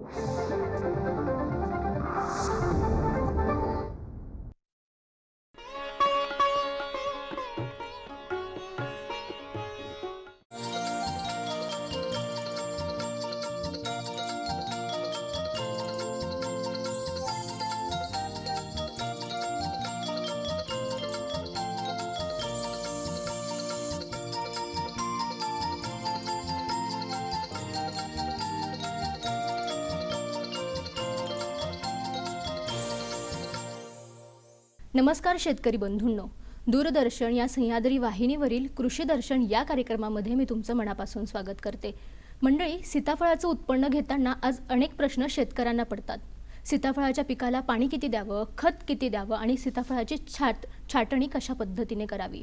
Thank you. नमस्कार शेतकरी बंधूंनो. दूरदर्शन या सह्याद्री वाहिनीवरील कृषी दर्शन या कार्यक्रमामध्ये मी तुमचं मनापासून स्वागत करते. मंडळी सीताफळाचं उत्पन्न घेताना आज अनेक प्रश्न शेतकऱ्यांना पडतात. सीताफळाच्या पिकाला पाणी किती द्यावं खत किती द्यावं आणि सीताफळाची छाट छाटणी कशा पद्धतीने करावी?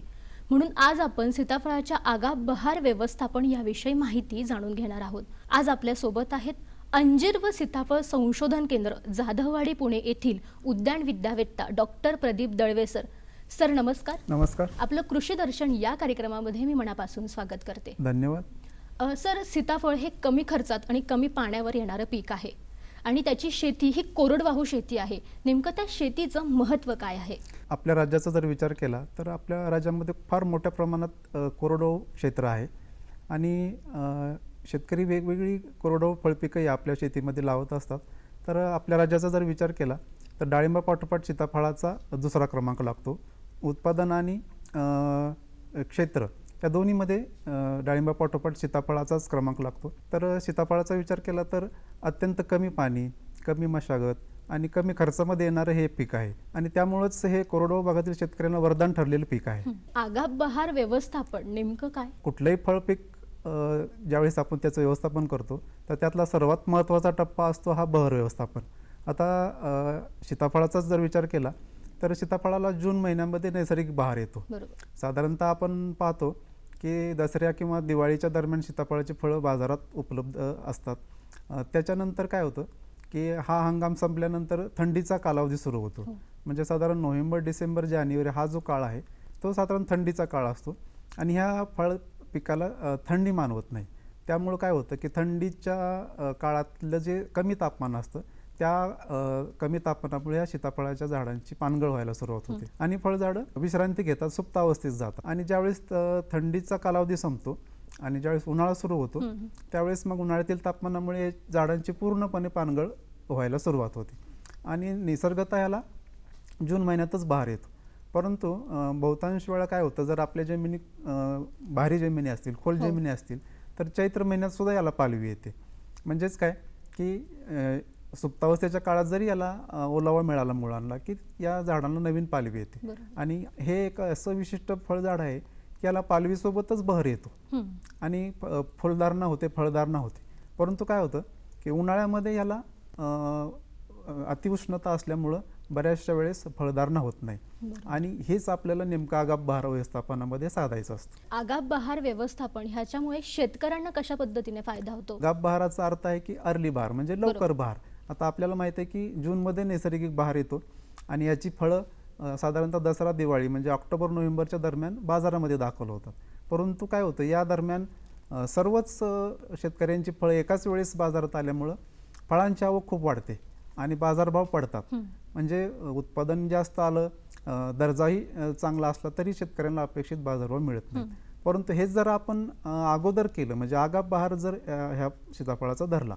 म्हणून आज आपण सीताफळाच्या आगा बहार व्यवस्थापन याविषयी माहिती जाणून घेणार आहोत. आज आपल्यासोबत आहेत अंजीर व सीताफळ संशोधन केंद्र जाधववाडी पुणे येथील उद्यान विद्यावेत्ता doctor Pradeep Dalve sir sir नमस्कार. नमस्कार. आपलं कृषी दर्शन या कार्यक्रमामध्ये मी मनापासून स्वागत करते. धन्यवाद. अ, सर सीताफळ हे कमी खर्चात आणि कमी पाण्यावर येणारं पीक आहे आणि त्याची शेती ही कोरडवाहू शेती आहे. नेमकं त्या शेतीचं महत्त्व काय आहे? आपल्या राज्याचा जर विचार केला तर आपल्या राज्यामध्ये फार मोठ्या प्रमाणात अ, कोरडवाहू क्षेत्र आहे आणि अ, शेतकरी वेगवेगळी कोरडवाहू फळपिकं ही आपल्या शेतीमध्ये लावत असतात. तर आपल्या राज्याचा जर विचार केला तर डाळिंबापाठोपाठ सीताफळाचा दुसरा क्रमांक लागतो. उत्पादन आणि क्षेत्र या दोन्हीमध्ये डाळिंबापाठोपाठ सीताफळाचाच क्रमांक लागतो. तर सीताफळाचा विचार केला तर अत्यंत कमी पाणी कमी मशागत आणि कमी खर्चामध्ये येणारं हे पीक आहे. आणि त्यामुळंच हे कोरडवाहू भागातील शेतकऱ्यांना वरदान ठरलेलं पीक आहे. आगाप बहार व्यवस्थापन नेमकं काय? कुठलंही फळ पीक ज्यावेळेस आपण त्याचं व्यवस्थापन करतो तर त्यातला सर्वात महत्त्वाचा टप्पा असतो हा बहर व्यवस्थापन. आता सीताफळाचाच जर विचार केला तर सीताफळाला जून महिन्यामध्ये नैसर्गिक बहार येतो. साधारणतः आपण पाहतो की दसऱ्या किंवा दिवाळीच्या दरम्यान सीताफळाची फळं बाजारात उपलब्ध असतात. त्याच्यानंतर काय होतं की हा हंगाम संपल्यानंतर थंडीचा कालावधी सुरू होतो. हो. म्हणजे साधारण नोव्हेंबर डिसेंबर जानेवारी हा जो काळ आहे तो साधारण थंडीचा काळ असतो. आणि ह्या फळ पिकाला थंडी मानवत नाही. त्यामुळं काय होतं की थंडीच्या काळातलं जे कमी तापमान असतं त्या कमी तापमानामुळे या सीताफळाच्या झाडांची पानगळ व्हायला सुरुवात होते. आणि फळझाडं विश्रांती घेतात सुप्त अवस्थेत जातात. आणि ज्यावेळेस थंडीचा कालावधी संपतो आणि ज्यावेळेस उन्हाळा सुरू होतो. त्यावेळेस मग उन्हाळ्यातील तापमानामुळे झाडांची पूर्णपणे पानगळ व्हायला सुरुवात होते. आणि निसर्गतः याला जून महिन्यातच बहार येतो. परंतु बहुतांश वेळा काय होतं जर आपल्या जमिनी भारी जमिनी असतील खोल हो. जमिनी असतील तर चैत्र महिन्यात सुद्धा याला पालवी येते. म्हणजेच काय? की सुप्तावस्थेच्या काळात जरी याला ओलावा मिळाला मुळांना की या झाडांना नवीन पालवी येते. आणि हे एक असं विशिष्ट फळझाड आहे की याला पालवीसोबतच बहर येतो. आणि फ- फुलधारणा होते फळधारणा होते. परंतु काय होतं की उन्हाळ्यामध्ये याला अतिउष्णता असल्यामुळं बऱ्याचशा वेळेस फळधारणा होत नाही. आणि हेच आपल्याला नेमकं आगाप बहार व्यवस्थापनामध्ये साधायचं असतं. आगाप बहार व्यवस्थापन ह्याच्यामुळे शेतकऱ्यांना कशा पद्धतीने फायदा होतो? गाप बहाराचा अर्थ आहे की अर्ली बहार म्हणजे लवकर बहार. आता आपल्याला माहिती आहे की जूनमध्ये नैसर्गिक बहार येतो आणि याची फळं साधारणतः दसरा दिवाळी म्हणजे ऑक्टोबर नोव्हेंबरच्या दरम्यान बाजारामध्ये दाखल होतात. परंतु काय होतं या दरम्यान सर्वच शेतकऱ्यांची फळं एकाच वेळेस बाजारात आल्यामुळं फळांची आवक खूप वाढते. आणि बाजारभाव पडतात. म्हणजे उत्पादन जास्त आलं दर्जाही चांगला असला तरी शेतकऱ्यांना अपेक्षित बाजारभाव मिळत नाही. परंतु हेच जर आपण अगोदर केलं म्हणजे आगाप बहार जर ह्या सीताफळाचा धरला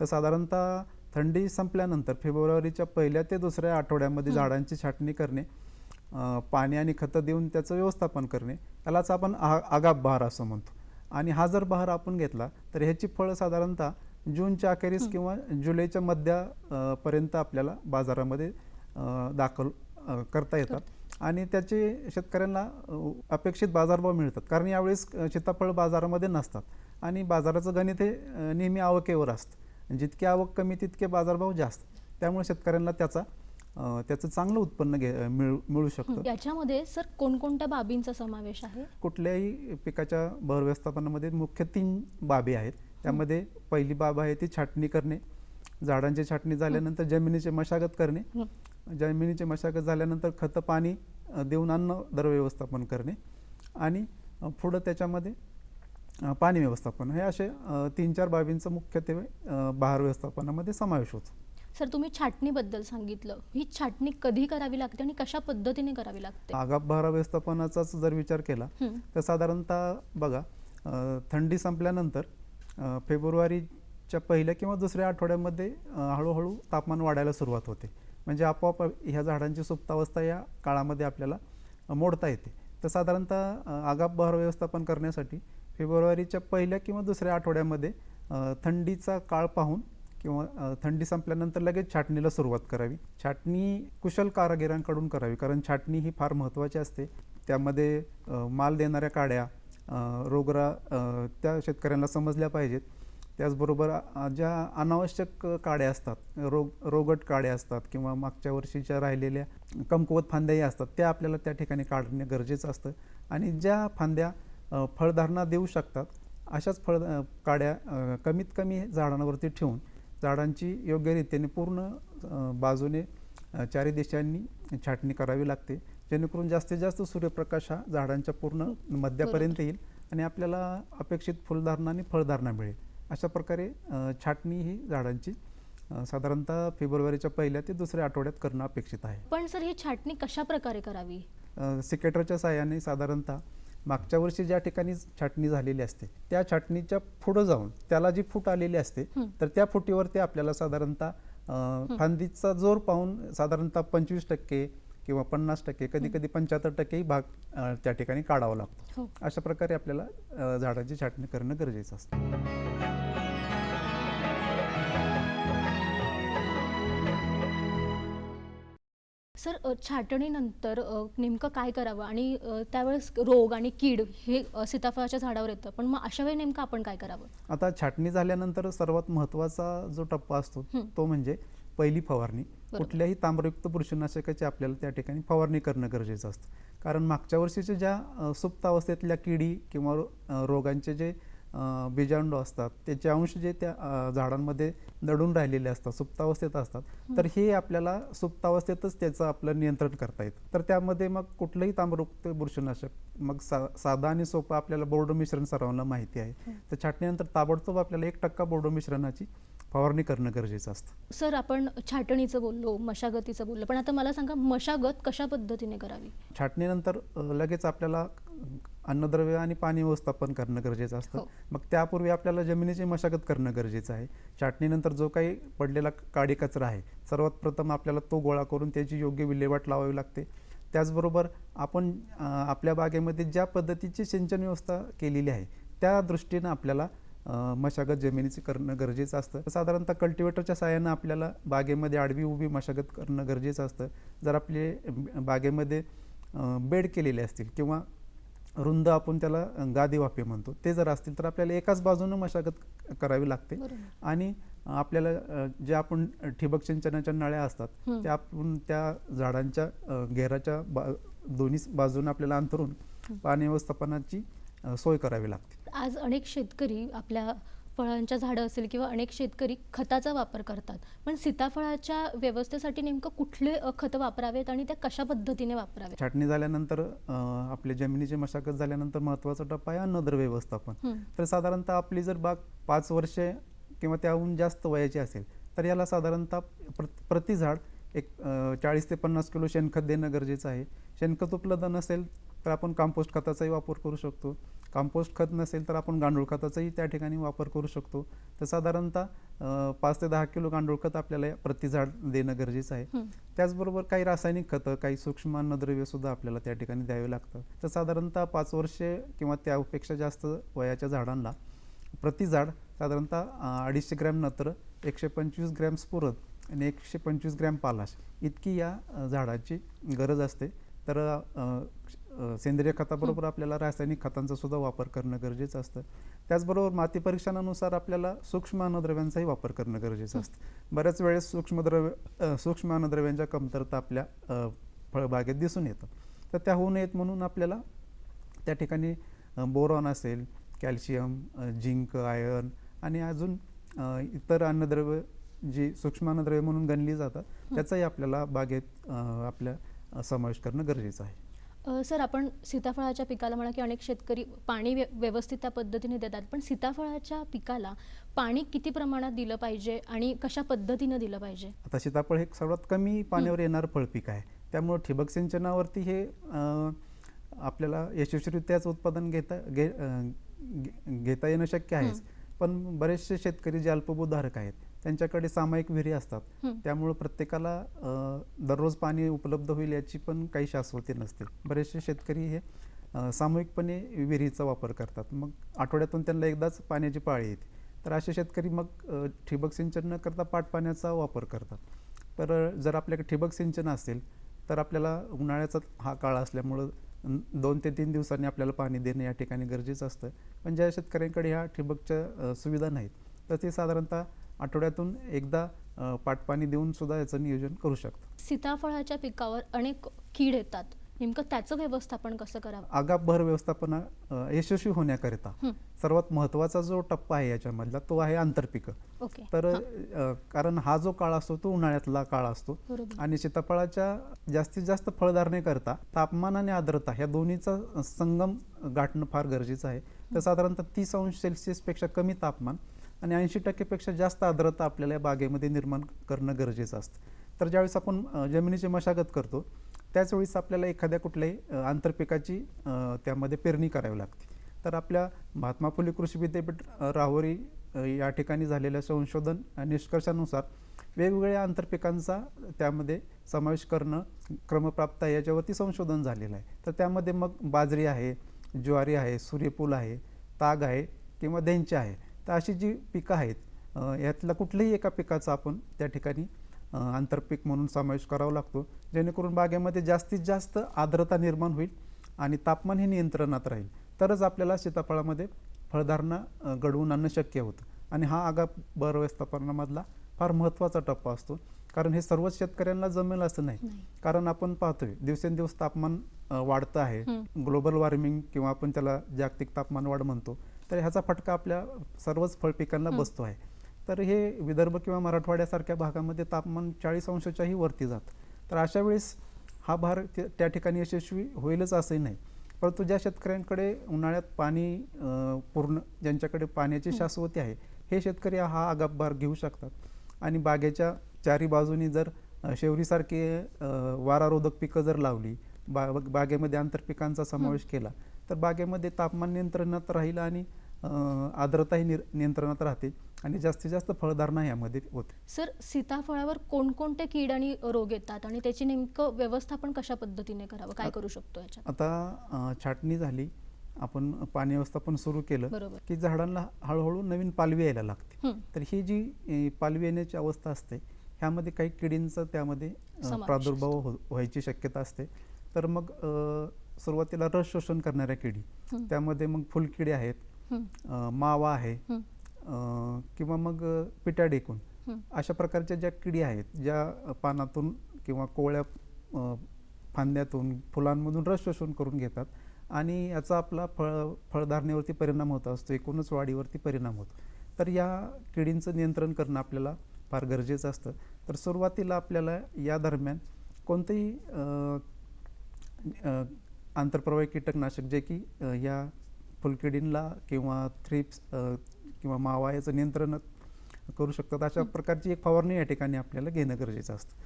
तर साधारणतः थंडी संपल्यानंतर फेब्रुवारीच्या पहिल्या ते दुसऱ्या आठवड्यामध्ये झाडांची छाटणी करणे पाणी आणि खतं देऊन त्याचं व्यवस्थापन करणे यालाच आपण आ आगाप बहार असं म्हणतो. आणि हा जर बहार आपण घेतला तर ह्याची फळं साधारणतः जूनच्या अखेरीस किंवा जुलैच्या मध्या अं, पर्यंत आपल्याला बाजारामध्ये दाखल करता येतात. आणि त्याचे शेतकऱ्यांना अपेक्षित बाजारभाव मिळतात. कारण यावेळेस सीताफळ बाजारामध्ये नसतात. आणि बाजाराचं गणित हे नेहमी आवकेवर असतं. जितकी आवक कमी तितके बाजारभाव जास्त. त्यामुळे शेतकऱ्यांना त्याचा त्याचं चांगलं उत्पन्न घे मिळू मिळू शकतं. याच्यामध्ये सर कोणकोणत्या बाबींचा समावेश आहे? कुठल्याही पिकाच्या बहर व्यवस्थापनामध्ये मुख्य तीन बाबी आहेत. त्यामध्ये पहिली बाब आहे ती छाटणी करणे. झाडांची छाटणी झाल्यानंतर जमिनीची मशागत करणे. जमिनीची मशागत झाल्यानंतर खतं पाणी देऊन अन्न दर व्यवस्थापन करणे आणि पुढं त्याच्यामध्ये पाणी व्यवस्थापन. हे असे तीन चार बाबींचा मुख्यत्वे बहार व्यवस्थापनामध्ये समावेश होतो. सर तुम्ही छाटणीबद्दल सांगितलं. ही छाटणी कधी करावी लागते आणि कशा पद्धतीने करावी लागते? आगाप बहार व्यवस्थापनाचाच जर विचार केला. तर साधारणतः बघा थंडी संपल्यानंतर फेब्रुवारीच्या पहिल्या किंवा दुसऱ्या आठवड्यामध्ये हळूहळू तापमान वाढायला सुरुवात होते. म्हणजे आपोआप ह्या झाडांची सुप्तावस्था या काळामध्ये आपल्याला मोडता येते. तर साधारणतः आगाप बहार व्यवस्थापन करण्यासाठी फेब्रुवारीच्या पहिल्या किंवा दुसऱ्या आठवड्यामध्ये थंडीचा काळ पाहून किंवा थंडी संपल्यानंतर लगेच छाटणीला सुरुवात करावी. छाटणी कुशल कारागिरांकडून करावी कारण छाटणी ही फार महत्त्वाची असते. त्यामध्ये माल देणाऱ्या काड्या रोगरा त्या शेतकऱ्यांना समजल्या पाहिजेत. त्याचबरोबर ज्या अनावश्यक काड्या असतात रोग रोगट काड्या असतात किंवा मागच्या वर्षीच्या राहिलेल्या कमकुवत फांद्याही असतात त्या आपल्याला त्या ठिकाणी काढणे गरजेचं असतं. आणि ज्या फांद्या फळधारणा देऊ शकतात अशाच फळ काड्या कमीत कमी झाडांवरती ठेवून झाडांची योग्यरीतीने पूर्ण बाजूने चारी दिशांनी छाटणी करावी लागते. जेणेकरून जास्तीत जास्त सूर्यप्रकाश हा झाडांच्या पूर्ण मध्यापर्यंत येईल आणि आपल्याला अपेक्षित फुलधारणा आणि फळधारणा मिळेल. अशा प्रकारे छाटणी ही झाडांची साधारणतः फेब्रुवारीच्या पहिल्या ते दुसऱ्या आठवड्यात करणं अपेक्षित आहे. पण सर ही छाटणी कशा प्रकारे करावी? सिकेटरच्या साहाय्याने साधारणतः मागच्या वर्षी ज्या ठिकाणी छाटणी झालेली असते त्या छाटणीच्या पुढं जाऊन त्याला जी फूट आलेली असते. तर त्या फुटीवरती आपल्याला साधारणतः फांदीचा जोर पाहून साधारणतः पंचवीस टक्के किंवा पन्नास टक्के कधी कधी पंच्याहत्तर टक्केही भाग त्या ठिकाणी काढावा लागतो. हो. अशा प्रकारे आपल्याला झाडाची छाटणी करणं गरजेचं असतं. सर छाटणीनंतर नेमकं काय करावं? आणि त्यावेळेस रोग आणि कीड हे सीताफळाच्या झाडावर येतं. पण मग अशा वेळी नेमकं आपण काय करावं? आता छाटणी झाल्यानंतर सर्वात महत्त्वाचा जो टप्पा असतो. तो म्हणजे पहिली फवारणी. कुठल्याही तांबरयुक्त बुरशीनाशकाची आपल्याला त्या ठिकाणी फवारणी करणं गरजेचं असतं. कारण मागच्या वर्षीच्या ज्या सुप्त अवस्थेतल्या किडी किंवा रोगांचे जे अ, बीजाणू असतात त्याचे अंश जे त्या झाडांमध्ये दडून राहिलेले असतात सुप्तावस्थेत असतात तर हे आपल्याला सुप्तावस्थेतच त्याचं आपलं नियंत्रण करता येतं. तर त्यामध्ये मग कुठलंही तांबरयुक्त बुरशीनाशक मग सा साधा आणि सोपं आपल्याला बोर्डो मिश्रण सर्वांना माहिती आहे. तर छाटणीनंतर ताबडतोब आपल्याला एक टक्का बोर्डो मिश्रणाची फवारणी करणं गरजेचं असतं. सर आपण छाटणीचं बोललो मशागतीचं बोललो पण आता मला सांगा मशागत कशा पद्धतीने करावी? छाटणीनंतर लगेच आपल्याला अन्नद्रव्य आणि पाणी व्यवस्थापन करणं गरजेचं असतं. हो. मग त्यापूर्वी आपल्याला जमिनीची मशागत करणं गरजेचं आहे. छाटणीनंतर जो काही पडलेला काडी कचरा आहे सर्वात प्रथम आपल्याला तो गोळा करून त्याची योग्य विल्हेवाट लावावी लागते. त्याचबरोबर आपण आपल्या बागेमध्ये ज्या पद्धतीची सिंचन व्यवस्था केलेली आहे त्या दृष्टीनं आपल्याला मशागत जमिनीची करणं गरजेचं असतं. साधारणतः कल्टिवेटरच्या साहाय्यानं आपल्याला बागेमध्ये आडवी उभी मशागत करणं गरजेचं असतं. जर आपले बागेमध्ये बेड केलेले असतील किंवा रुंद आपण त्याला गादी वाफे म्हणतो ते जर असतील तर आपल्याला एकाच बाजूनं मशागत करावी लागते. आणि आपल्याला जे आपण ठिबक सिंचनाच्या नळ्या असतात. त्या आपण त्या झाडांच्या घेराच्या बा दोन्ही बाजूनं आपल्याला अंतरून पाणी व्यवस्थापनाची सोय करावी लागते. आज अनेक शेतकरी आपल्या फळांच्या झाडं असेल किंवा अनेक शेतकरी खताचा वापर करतात. पण सीताफळाच्या व्यवस्थेसाठी नेमकं कुठले खतं वापरावेत आणि त्या कशा पद्धतीने वापरावेत छाटणी झाल्यानंतर आपल्या जमिनीची मशागत झाल्यानंतर महत्त्वाचा टप्पा आहे अन्नद्रव्य व्यवस्थापन. तर साधारणतः आपली जर बाग पाच वर्षे किंवा त्याहून जास्त वयाची असेल तर याला साधारणतः प्र प्रति झाड एक चाळीस ते पन्नास किलो शेणखत देणं गरजेचं आहे. शेणखत उपलब्ध नसेल तर आपण कंपोस्ट खताचाही वापर करू शकतो. कंपोस्ट खत नसेल तर आपण गांडूळ खताचाही त्या ठिकाणी वापर करू शकतो. तर साधारणतः पाच ते दहा किलो गांडूळ खत आपल्याला प्रति झाड देणं गरजेचं आहे. त्याचबरोबर काही रासायनिक खतं काही सूक्ष्म अन्नद्रव्य सुद्धा आपल्याला त्या ठिकाणी द्यावे लागतं. तर साधारणतः पाच वर्षे किंवा त्यापेक्षा जास्त वयाच्या झाडांना प्रति झाड साधारणतः अडीचशे ग्रॅम नत्र एकशे पंचवीस ग्रॅम स्फुरद आणि एकशे पंचवीस ग्रॅम पालाश इतकी या झाडाची गरज असते. तर सेंद्रिय खताबरोबर आपल्याला रासायनिक खतांचा सुद्धा वापर करणं गरजेचं असतं. त्याचबरोबर माती परीक्षणानुसार आपल्याला सूक्ष्म अन्नद्रव्यांचाही वापर करणं गरजेचं असतं. बऱ्याच वेळेस सूक्ष्मद्रव्य सूक्ष्म अन्नद्रव्यांच्या कमतरता आपल्या फळबागेत दिसून येतं. तर त्या होऊ नयेत म्हणून आपल्याला त्या ठिकाणी बोरॉन असेल कॅल्शियम झिंक आयर्न आणि अजून इतर अन्नद्रव्य जी सूक्ष्म अन्नद्रव्य म्हणून गणली जातात त्याचाही आपल्याला बागेत आपल्या समावेश करणं गरजेचं आहे. सर आपण सीताफळाच्या पिकाला म्हणा की अनेक शेतकरी पाणी व्य- व्यवस्थित त्या पद्धतीने देतात. पण सीताफळाच्या पिकाला पाणी किती प्रमाणात दिलं पाहिजे आणि कशा पद्धतीनं दिलं पाहिजे? आता सीताफळ हे सर्वात कमी पाण्यावर येणारं फळपीक आहे. त्यामुळं ठिबक सिंचनावरती हे आपल्याला यशस्वीरित्याच उत्पादन घेता घे घे- घेता येणं शक्य आहेच. पण बरेचसे शेतकरी जे अल्पभूधारक आहेत त्यांच्याकडे सामायिक विहिरी असतात. त्यामुळं प्रत्येकाला दररोज पाणी उपलब्ध होईल याची पण काही शाश्वती नसते. बरेचसे शेतकरी हे सामूहिकपणे विहिरीचा वापर करतात. मग आठवड्यातून त्यांना एकदाच पाण्याची पाळी येते. तर असे शेतकरी मग ठिबक सिंचन न करता पाटपाण्याचा वापर करतात. तर जर आपल्याकडे ठिबक सिंचन असेल तर आपल्याला उन्हाळ्याचा हा काळ असल्यामुळं दोन ते तीन दिवसांनी आपल्याला पाणी देणं या ठिकाणी गरजेचं असतं. पण ज्या शेतकऱ्यांकडे ह्या ठिबकच्या सुविधा नाहीत तर ते साधारणतः आठवड्यातून एकदा पाटपाणी देऊन सुद्धा याचं नियोजन करू शकतात सीताफळाच्या पिकावर अनेक कीड येतात. नेमकं त्याचं व्यवस्थापन कसं करावं? आगाप भर व्यवस्थापना यशस्वी होण्याकरिता. सर्वात महत्त्वाचा जो टप्पा आहे याच्यामधला तो आहे आंतरपिकं तर कारण हा जो काळ असतो तो उन्हाळ्यातला काळ असतो. आणि सीताफळाच्या जास्तीत जास्त फळधारणेकरता तापमान आणि आर्द्रता ह्या दोन्हीचा संगम गाठणं फार गरजेचं आहे. तर साधारणतः तीस अंश सेल्सिअसपेक्षा कमी तापमान आणि ऐंशी टक्केपेक्षा जास्त आर्द्रता आपल्याला या बागेमध्ये निर्माण करणं गरजेचं असतं. तर ज्यावेळेस आपण जमिनीची मशागत करतो त्याच वेळेस आपल्याला एखाद्या कुठल्याही आंतरपिकाची त्यामध्ये पेरणी करावी लागते. तर आपल्या महात्मा फुले कृषी विद्यापीठ राहोरी राहुरी या ठिकाणी झालेल्या संशोधन निष्कर्षानुसार वेगवेगळ्या आंतरपिकांचा त्यामध्ये समावेश करणं क्रमप्राप्त आहे. याच्यावरती संशोधन झालेलं आहे. तर त्यामध्ये मग बाजरी आहे ज्वारी आहे सूर्यफूल आहे ताग आहे किंवा देंचे आहे. तर अशी जी पिकं आहेत अं, यातलं कुठल्याही एका पिकाचा आपण त्या ठिकाणी आंतरपीक म्हणून समावेश करावा लागतो. जेणेकरून बागेमध्ये जास्तीत जास्त आर्द्रता निर्माण होईल आणि तापमान हे नियंत्रणात राहील. तरच आपल्याला सीताफळामध्ये फळधारणा घडवून आणणं शक्य होतं. आणि हा आगा बर व्यवस्थापनामधला फार महत्त्वाचा टप्पा असतो. कारण हे सर्वच शेतकऱ्यांना जमेल असं नाही. कारण आपण पाहतोय दिवसेंदिवस तापमान वाढतं आहे. ग्लोबल वॉर्मिंग किंवा आपण त्याला जागतिक तापमान वाढ म्हणतो. तर ह्याचा फटका आपल्या सर्वच फळपिकांना. बसतो आहे. तर हे विदर्भ किंवा मराठवाड्यासारख्या भागामध्ये तापमान चाळीस अंशाच्याही वरती जातं. तर अशा वेळेस हा भार त्या- ठिकाणी यशस्वी होईलच असंही नाही. परंतु ज्या शेतकऱ्यांकडे उन्हाळ्यात पाणी पूर्ण ज्यांच्याकडे पाण्याची. शाश्वती आहे हे शेतकरी हा आगाप भार घेऊ शकतात. आणि बागेच्या चारी बाजूनी जर शेवरीसारखी वारारोधक पिकं जर लावली बा बागेमध्ये आंतरपिकांचा समावेश केला तर बागेमध्ये तापमान नियंत्रणात राहील आणि आर्द्रताही निर नियंत्रणात राहते आणि जास्तीत जास्त फळधारणा यामध्ये होते. सर सीताफळावर कोणकोणते कीड आणि रोग येतात आणि त्याची नेमकं व्यवस्थापन कशा पद्धतीने करावं? काय करू शकतो याच्यात? आता छाटणी झाली आपण पाणी व्यवस्थापन सुरू केलं की झाडांना हळूहळू नवीन पालवी यायला लागते. तर ही जी पालवी येण्याची अवस्था असते ह्यामध्ये काही किडींचा त्यामध्ये प्रादुर्भाव हो व्हायची शक्यता असते. तर मग सुरुवातीला रस शोषण करणाऱ्या किडी. त्यामध्ये मग फुलकिडे आहेत. मावा आहे. किंवा मग अ, पिट्या डेकून हं. अशा प्रकारच्या ज्या किडी आहेत ज्या पानातून किंवा कोवळ्या फांद्यातून फुलांमधून रस शोषण करून घेतात आणि याचा आपला फळ फळधारणेवरती परिणाम होत असतो. एकूणच वाढीवरती परिणाम होतो. तर या किडींचं नियंत्रण करणं आपल्याला फार गरजेचं असतं. तर सुरुवातीला आपल्याला या दरम्यान कोणतंही आंतरप्रवाही कीटकनाशक जे की या फुलकिडींना किंवा थ्रिप्स किंवा मावा याचं नियंत्रण करू शकतात. अशा. प्रकारची एक फवारणी या ठिकाणी आपल्याला घेणं गरजेचं असतं.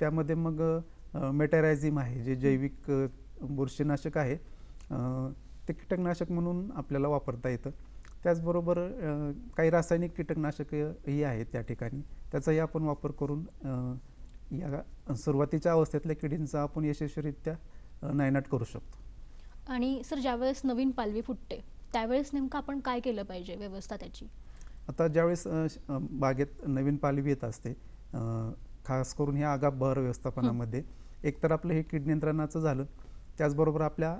त्यामध्ये मग मेटॅरायझिम आहे जे जैविक बुरशीनाशक आहे. ते कीटकनाशक म्हणून आपल्याला वापरता येतं. त्याचबरोबर काही रासायनिक कीटकनाशकही आहेत त्या ठिकाणी. त्याचाही आपण वापर करून या सुरुवातीच्या अवस्थेतल्या किडींचा आपण यशस्वीरित्या नायनाट करू शकतो. आणि सर ज्यावेळेस नवीन पालवी फुटते त्यावेळेस नेमकं आपण काय केलं पाहिजे व्यवस्था त्याची? आता ज्यावेळेस बागेत नवीन पालवी येत असते खास करून ह्या आगाप बहर व्यवस्थापनामध्ये एकतर आपलं हे कीड नियंत्रणाचं झालं. त्याचबरोबर आपल्या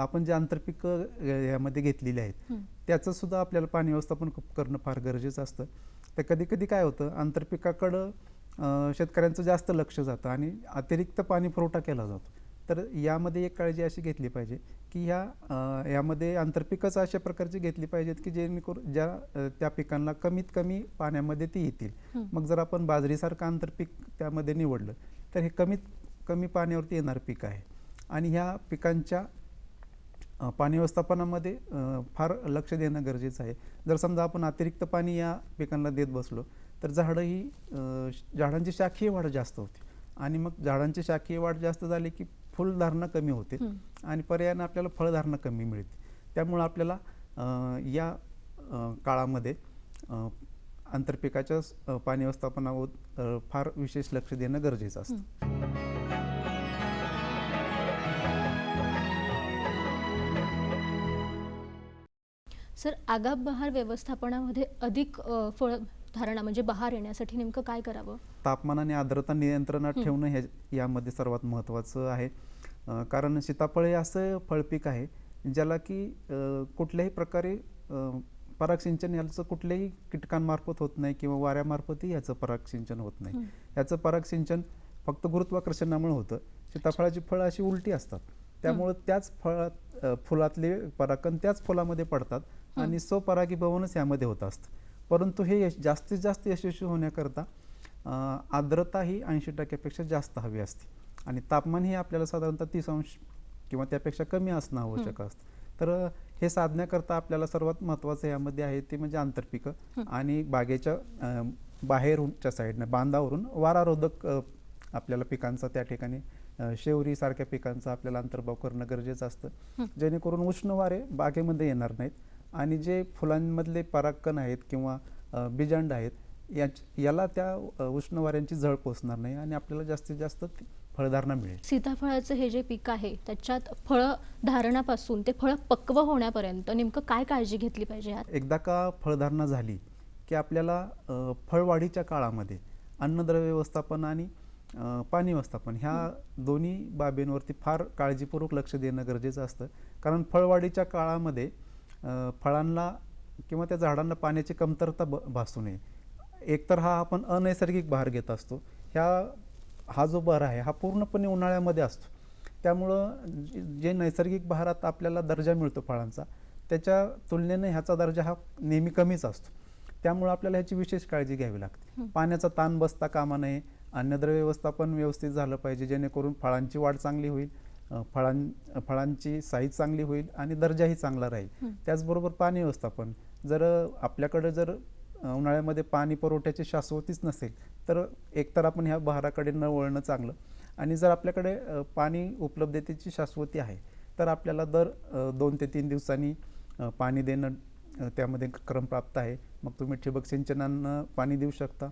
आपण जे आंतरपिकं यामध्ये घेतलेली आहेत त्याचं सुद्धा आपल्याला पाणी व्यवस्थापन खूप करणं फार गरजेचं असतं. तर कधी कधी काय होतं आंतरपिकाकडं शेतकऱ्यांचं जास्त लक्ष जातं आणि अतिरिक्त पाणी पुरवठा केला जातो. तर यामध्ये एक काळजी अशी घेतली पाहिजे की ह्या यामध्ये आंतरपिकच अशा प्रकारची घेतली पाहिजेत की जेणेकरून ज्या त्या पिकांना कमीत कमी पाण्यामध्ये ती येतील. मग जर आपण बाजरीसारखं आंतरपीक त्यामध्ये निवडलं तर हे कमीत कमी पाण्यावरती येणारं पीक आहे. आणि ह्या पिकांच्या पाणी व्यवस्थापनामध्ये फार लक्ष देणं गरजेचं आहे. जर समजा आपण अतिरिक्त पाणी या पिकांना देत बसलो तर झाडं ही झाडांची शाखीय वाढ जास्त होते. आणि मग झाडांची शाखीय वाढ जास्त झाली की फुलधारणा कमी होते. आणि पर्यायानं आपल्याला फळधारणा कमी मिळते त्यामुळं आपल्याला या काळामध्ये आंतरपिकाच्या पाणी व्यवस्थापनावर फार विशेष लक्ष देणं गरजेचं असतं. सर आगाप बहार व्यवस्थापनामध्ये अधिक फळ धारणा म्हणजे बहार येण्यासाठी नेमकं काय करावं? तापमान आणि आर्द्रता नियंत्रणात. ठेवणं हे यामध्ये सर्वात महत्त्वाचं आहे. कारण सीताफळ हे असं फळपीक आहे ज्याला की कुठल्याही प्रकारे अ, परागसिंचन याचं कुठल्याही कीटकांमार्फत होत नाही किंवा वाऱ्यामार्फतही याचं परागसिंचन होत नाही. याचं परागसिंचन फक्त गुरुत्वाकर्षणामुळे होतं. सीताफळाची फळं अशी उलटी असतात. त्यामुळं त्याच फळात फुलातले परागकण त्याच फुलामध्ये पडतात आणि स्वपरागीभवनच यामध्ये होत असतं. परंतु हे यश जास्तीत जास्त यशस्वी होण्याकरता आर्द्रता ही ऐंशी टक्क्यापेक्षा जास्त हवी असते. आणि तापमान हे आपल्याला साधारणतः तीस अंश किंवा त्यापेक्षा कमी असणं आवश्यक असतं. तर हे साधण्याकरता आपल्याला सर्वात महत्त्वाचं यामध्ये आहे ते म्हणजे आंतरपिकं आणि बागेच्या अ, बाहेरच्या साईडनं बांधावरून वारारोधक आपल्याला पिकांचा त्या ठिकाणी शेवरी सारख्या पिकांचा आपल्याला अंतर्भाव करणं गरजेचं असतं. जेणेकरून उष्ण वारे बागेमध्ये येणार नाहीत. आणि जे फुलांमधले परागकण आहेत किंवा बीजांड आहेत याच याला त्या उष्ण वाऱ्यांची झळ पोचणार नाही आणि आपल्याला जास्तीत जास्त फळधारणा मिळेल. सीताफळाचं हे जे पीक आहे त्याच्यात फळ धारणापासून ते फळ पक्व होण्यापर्यंत नेमकं काय काळजी घेतली पाहिजे एकदा का फळधारणा झाली की आपल्याला फळवाढीच्या काळामध्ये अन्नद्रव्य व्यवस्थापन आणि पाणी व्यवस्थापन ह्या दोन्ही बाबींवरती फार काळजीपूर्वक लक्ष देणं गरजेचं असतं. कारण फळवाढीच्या काळामध्ये फळांना किंवा त्या झाडांना पाण्याची कमतरता ब भासू नये. एकतर हा आपण अनैसर्गिक बहार घेत असतो. ह्या हा जो बहर आहे हा पूर्णपणे उन्हाळ्यामध्ये असतो. त्यामुळं जे- नैसर्गिक बहारात आपल्याला दर्जा मिळतो फळांचा त्याच्या तुलनेने ह्याचा दर्जा हा नेहमी कमीच असतो. त्यामुळं आपल्याला ह्याची विशेष काळजी घ्यावी लागते. पाण्याचा ताण बसता कामा नये. अन्नद्रव्य व्यवस्थापन व्यवस्थित झालं पाहिजे जेणेकरून फळांची वाढ चांगली होईल. फळां फळांची साईज चांगली होईल आणि दर्जाही चांगला राहील. त्याचबरोबर पाणी व्यवस्थापन. जर आपल्याकडे जर उन्हाळ्यामध्ये पाणी पुरवठ्याची शाश्वतीच नसेल तर एकतर आपण ह्या बहाराकडे न वळणं चांगलं. आणि जर आपल्याकडे पाणी उपलब्धतेची शाश्वती आहे तर आपल्याला दर दोन ते तीन दिवसांनी पाणी देणं त्यामध्ये क्रमप्राप्त आहे. मग तुम्ही ठिबक सिंचनानं पाणी देऊ शकता.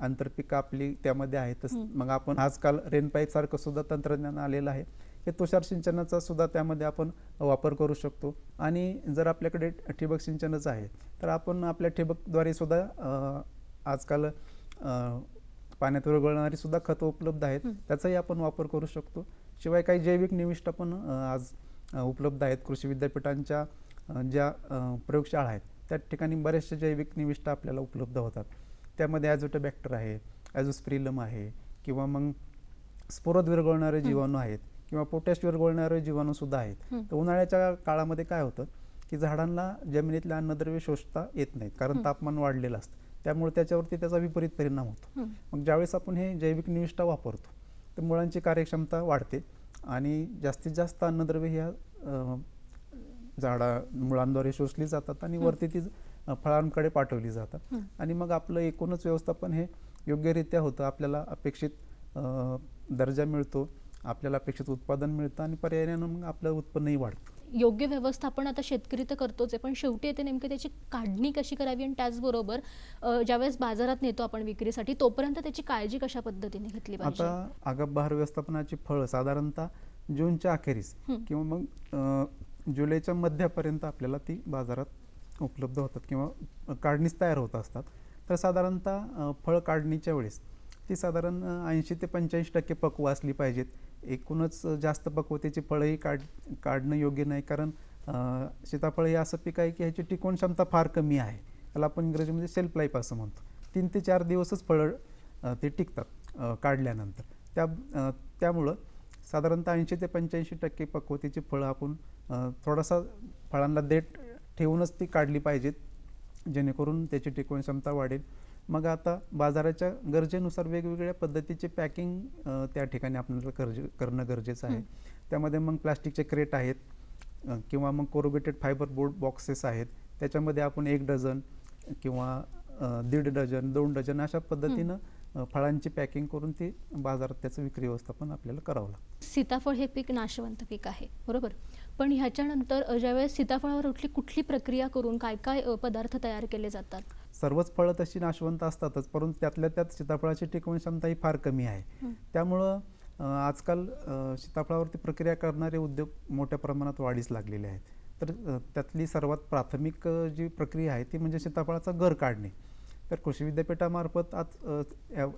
आंतरपिकं आपली त्यामध्ये आहेतच. मग आपण आजकाल रेनपाईप सारखं सुद्धा तंत्रज्ञान आलेलं आहे. हे तुषार सिंचनाचा सुद्धा त्यामध्ये आपण वापर करू शकतो. आणि जर आपल्याकडे ठिबक सिंचनच आहे तर आपण आपल्या ठिबकद्वारे सुद्धा आजकाल पाण्यात विरघळणारी सुद्धा खतं उपलब्ध आहेत. त्याचाही आपण वापर करू शकतो. शिवाय काही जैविक निविष्ठा पण आज उपलब्ध आहेत. कृषी विद्यापीठांच्या ज्या प्रयोगशाळा आहेत त्या ठिकाणी बरेचसे जैविक निविष्ठा आपल्याला उपलब्ध होतात. त्यामध्ये ॲझोटोबॅक्टर आहे ॲझोस्प्रिलम आहे किंवा मग स्फोरत विरघळणारे जीवाणू आहेत. किंवा पोटॅश विरघळणारे जीवाणू सुद्धा आहेत. तर उन्हाळ्याच्या काळामध्ये काय होतं की झाडांना जमिनीतले अन्नद्रव्य शोषता येत नाहीत कारण तापमान वाढलेलं असतं. त्यामुळे त्याच्यावरती त्याचा विपरीत परिणाम होतो. मग ज्यावेळेस आपण हे जैविक निविष्ठा वापरतो तर मुळांची कार्यक्षमता वाढते आणि जास्तीत जास्त अन्नद्रव्य ह्या झाडा मुळांद्वारे शोषली जातात आणि वरती ती फळांकडे पाठवली जातात. आणि मग आपलं एकूणच व्यवस्थापन हे योग्यरित्या होतं. आपल्याला अपेक्षित दर्जा मिळतो. आपल्याला अपेक्षित उत्पादन मिळतं आणि पर्यायानं मग आपलं उत्पन्नही वाढतं. योग्य व्यवस्थापन आता शेतकरी तर करतोच आहे पण शेवटी येते नेमकं त्याची काढणी कशी करावी आणि त्याचबरोबर ज्यावेळेस बाजारात नेतो आपण विक्रीसाठी तोपर्यंत त्याची काळजी कशा पद्धतीने घेतली पाहिजे? आता बहार व्यवस्थापनाची फळं साधारणतः जूनच्या अखेरीस. किंवा मग अ, जुलैच्या मध्यापर्यंत आपल्याला ती बाजारात उपलब्ध होतात किंवा काढणीस तयार होत असतात. तर साधारणतः अ, फळ काढणीच्या वेळेस ती साधारण ऐंशी ते पंच्याऐंशी टक्के पक्व असली पाहिजेत. एकूणच जास्त पक्वतेची फळंही काढ काढणं योग्य नाही. कारण सीताफळ हे असं पीक आहे की ह्याची टिकवण क्षमता फार कमी आहे. त्याला आपण इंग्रजीमध्ये सेल्फ लाईफ असं म्हणतो. तीन ते चार दिवसच फळं ते टिकतात काढल्यानंतर. त्या त्यामुळं साधारणतः ऐंशी ते पंच्याऐंशी टक्के पक्वतेची फळं आपण थोडासा फळांना देठ ठेवूनच ती काढली पाहिजेत. जेणेकरून त्याची टिकवण क्षमता वाढेल. मग आता बाजाराच्या गरजेनुसार वेगवेगळ्या पद्धतीचे पॅकिंग त्या ठिकाणी आपल्याला गरजे करणं गरजेचं आहे. त्यामध्ये मग प्लास्टिकचे क्रेट आहेत किंवा मग कोरोगेटेड फायबर बोर्ड बॉक्सेस आहेत. त्याच्यामध्ये आपण एक डझन किंवा दीड डझन दोन डझन अशा पद्धतीनं फळांची पॅकिंग करून ती बाजारात त्याचं विक्री व्यवस्थापन आपल्याला करावं लागतं. सीताफळ हे पीक नाशवंत पीक आहे बरोबर? पण ह्याच्यानंतर ज्यावेळेस सीताफळावर कुठली कुठली प्रक्रिया करून काय काय पदार्थ तयार केले जातात? सर्वच फळं तशी नाशवंत असतातच परंतु त्यातल्या त्यात सीताफळाची टिकवण क्षमता ही फार कमी आहे. त्यामुळं आजकाल सीताफळावरती प्रक्रिया करणारे उद्योग मोठ्या प्रमाणात वाढीस लागलेले आहेत. तर त्यातली सर्वात प्राथमिक जी प्रक्रिया आहे ती म्हणजे सीताफळाचा गर काढणे. तर कृषी विद्यापीठामार्फत आज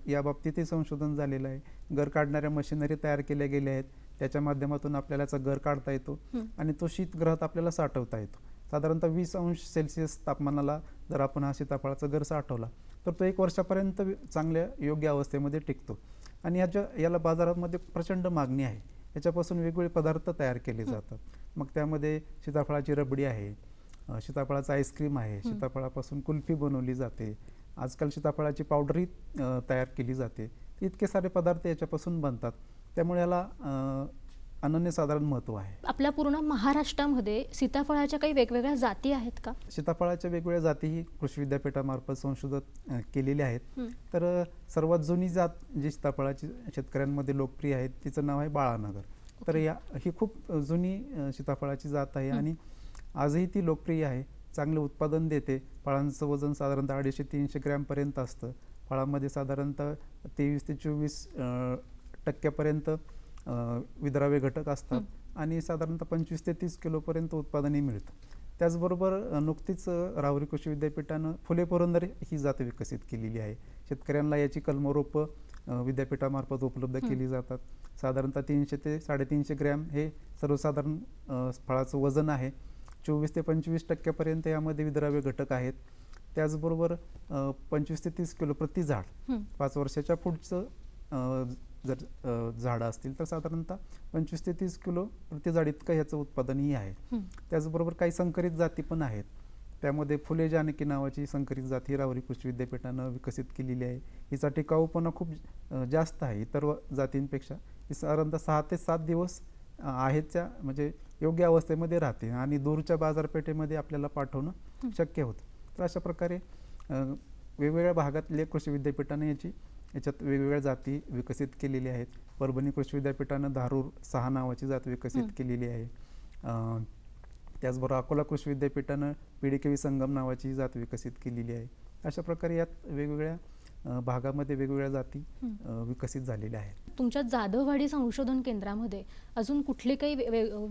या- बाबतीतही संशोधन झालेलं आहे. गर काढणाऱ्या मशिनरी तयार केल्या गेल्या आहेत. त्याच्या माध्यमातून आपल्याला याचा गर काढता येतो. आणि तो शीतगृहात आपल्याला साठवता येतो. साधारणतः वीस अंश सेल्सिअस तापमानाला जर आपण हा सीताफळाचा गर साठवला तर तो एक वर्षापर्यंत चांगल्या योग्य अवस्थेमध्ये टिकतो. आणि याच्या याला बाजारामध्ये प्रचंड मागणी आहे. याच्यापासून वेगवेगळे पदार्थ तयार केले जातात. मग त्यामध्ये सीताफळाची रबडी आहे सीताफळाचा आईस्क्रीम आहे सीताफळापासून कुल्फी बनवली जाते. आजकाल सीताफळाची पावडरही तयार केली जाते. इतके सारे पदार्थ याच्यापासून बनतात. त्यामुळे याला अनन्यसाधारण महत्त्व आहे. आपल्या पूर्ण महाराष्ट्रामध्ये सीताफळाच्या काही वेगवेगळ्या जाती आहेत का? सीताफळाच्या वेगवेगळ्या जातीही कृषी विद्यापीठामार्फत संशोधन केलेल्या आहेत. तर सर्वात जुनी जात जी सीताफळाची शेतकऱ्यांमध्ये लोकप्रिय आहे तिचं नाव आहे बाळानगर. तर. या ही खूप जुनी सीताफळाची जात आहे आणि आजही ती लोकप्रिय आहे. चांगलं उत्पादन देते. फळांचं वजन साधारणतः अडीचशे तीनशे ग्रॅमपर्यंत असतं. फळामध्ये साधारणतः तेवीस ते चोवीस टक्क्यापर्यंत विद्राव्य घटक असतात आणि साधारणतः पंचवीस ते तीस किलोपर्यंत उत्पादनही मिळतं. त्याचबरोबर नुकतीच अ, राहुरी कृषी विद्यापीठानं फुले पुरंदर ही जात विकसित केलेली आहे. शेतकऱ्यांना याची कलमरोपं विद्यापीठामार्फत उपलब्ध. केली जातात. साधारणतः तीनशे ते साडेतीनशे ग्रॅम हे सर्वसाधारण फळाचं वजन आहे. चोवीस ते पंचवीस टक्क्यापर्यंत यामध्ये विद्राव्य घटक आहेत. त्याचबरोबर पंचवीस ते तीस किलो प्रति झाड. पाच वर्षाच्या पुढचं जर झाडं असतील तर साधारणतः पंचवीस ते तीस किलो प्रति झाड इतकं ह्याचं उत्पादनही आहे. त्याचबरोबर काही संकरित जाती पण आहेत. त्यामध्ये फुले जानकी नावाची संकरित जात राहुरी कृषी विद्यापीठानं विकसित केलेली आहे. हिचा टिकाऊपणा खूप जास्त आहे. इतर जातींपेक्षा ही साधारणतः सहा ते सात दिवस आहेच्या म्हणजे योग्य अवस्थेमध्ये राहते आणि दूरच्या बाजारपेठेमध्ये आपल्याला पाठवणं शक्य होतं. तर अशा प्रकारे वेगवेगळ्या भागातल्या कृषी विद्यापीठाने याची याच्यात वेगवेगळ्या जाती विकसित केलेल्या आहेत. परभणी कृषी विद्यापीठानं धारूर सहा नावाची जात विकसित. केलेली आहे. त्याचबरोबर अकोला कृषी विद्यापीठानं पीडीकेवी संगम नावाची जात विकसित केलेली आहे. अशा प्रकारे यात वेगवेगळ्या भागामध्ये वेगवेगळ्या जाती विकसित झालेल्या आहेत. तुमच्या जाधववाडी संशोधन केंद्रामध्ये अजून कुठले काही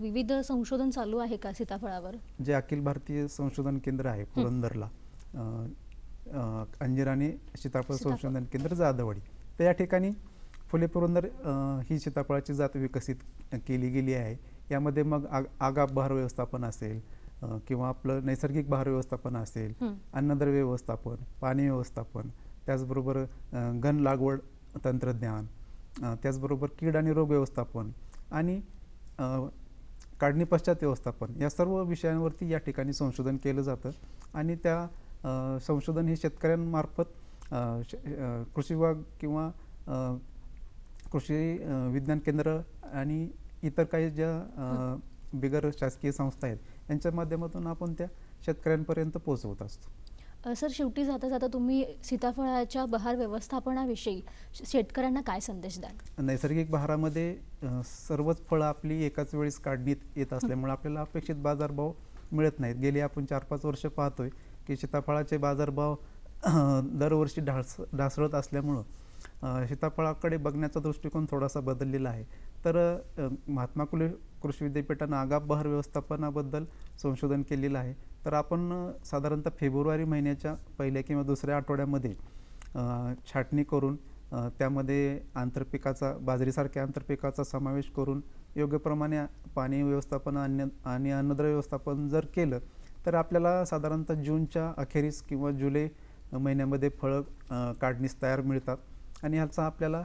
विविध संशोधन चालू आहे का सीताफळावर? जे अखिल भारतीय संशोधन केंद्र आहे पुरंदरला. अ, अ, अंजीर आणि सीताफळ. संशोधन केंद्र जाधववाडी तर या ठिकाणी फुले पुरंदर ही सीताफळाची जात विकसित केली गेली आहे यामध्ये मग आग आगाप बहार व्यवस्थापन असेल किंवा आपलं नैसर्गिक बहार व्यवस्थापन असेल. अन्नद्रव्य व्यवस्थापन पाणी व्यवस्थापन त्याचबरोबर घन लागवड तंत्रज्ञान त्याचबरोबर कीड आणि रोग व्यवस्थापन आणि काढणी पश्चात व्यवस्थापन या सर्व विषयांवरती या ठिकाणी संशोधन केलं जातं आणि त्या संशोधन हे शेतकऱ्यांमार्फत कृषी विभाग किंवा कृषी विज्ञान केंद्र आणि इतर काही ज्या बिगर शासकीय संस्था आहेत यांच्या माध्यमातून आपण त्या शेतकऱ्यांपर्यंत पोहोचवत असतो. सर शेवटी जाता जाता तुम्ही सीताफळाच्या बहार व्यवस्थापनाविषयी शेतकऱ्यांना काय संदेश द्याल? नैसर्गिक बहारामध्ये सर्वच फळं आपली एकाच वेळेस काढणीत येत असल्यामुळे आपल्याला अपेक्षित बाजारभाव मिळत नाहीत. गेली आपण चार पाच वर्ष पाहतोय की सीताफळाचे बाजारभाव दरवर्षी ढास ढासळत असल्यामुळं सीताफळाकडे बघण्याचा दृष्टिकोन थोडासा बदललेला आहे. तर महात्मा फुले कृषी विद्यापीठानं आगाप बहार व्यवस्थापनाबद्दल संशोधन केलेलं आहे. तर आपण साधारणतः फेब्रुवारी महिन्याच्या पहिल्या किंवा दुसऱ्या आठवड्यामध्ये छाटणी करून त्यामध्ये आंतरपिकाचा बाजरीसारख्या आंतरपिकाचा समावेश करून योग्य प्रमाणे पाणी व्यवस्थापन अन्न आणि अन्नद्रव्य व्यवस्थापन जर केलं तर आपल्याला साधारणतः जूनच्या अखेरीस किंवा जुलै महिन्यामध्ये फळं काढणीस तयार मिळतात. आणि ह्याचा आपल्याला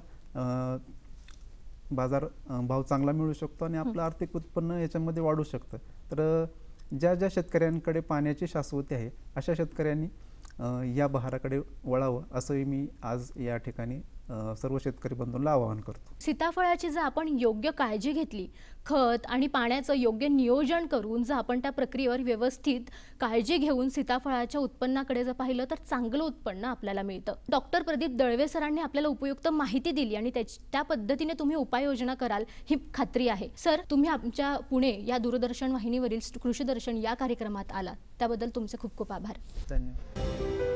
बाजार भाव चांगला मिळू शकतो आणि आपलं आर्थिक उत्पन्न याच्यामध्ये वाढू शकतं. तर ज्या ज्या शेतकऱ्यांकडे पाण्याची शाश्वती आहे अशा शेतकऱ्यांनी या बहाराकडे वळावं असंही मी आज या ठिकाणी सर्व शेतकरी बंधूंना आवाहन करतो. सीताफळाची जर आपण योग्य काळजी घेतली खत आणि पाण्याचं योग्य नियोजन करून जर आपण त्या प्रक्रियेवर व्यवस्थित काळजी घेऊन सीताफळाच्या उत्पन्नाकडे जर पाहिलं तर चांगलं उत्पन्न आपल्याला मिळतं. डॉक्टर प्रदीप दळवे सरांनी आपल्याला उपयुक्त माहिती दिली आणि त्याची त्या पद्धतीने तुम्ही उपाययोजना कराल ही खात्री आहे. सर तुम्ही आमच्या पुणे या दूरदर्शन वाहिनीवरील कृषी दर्शन या कार्यक्रमात आलात. त्याबद्दल तुमचे खूप खूप आभार. धन्यवाद.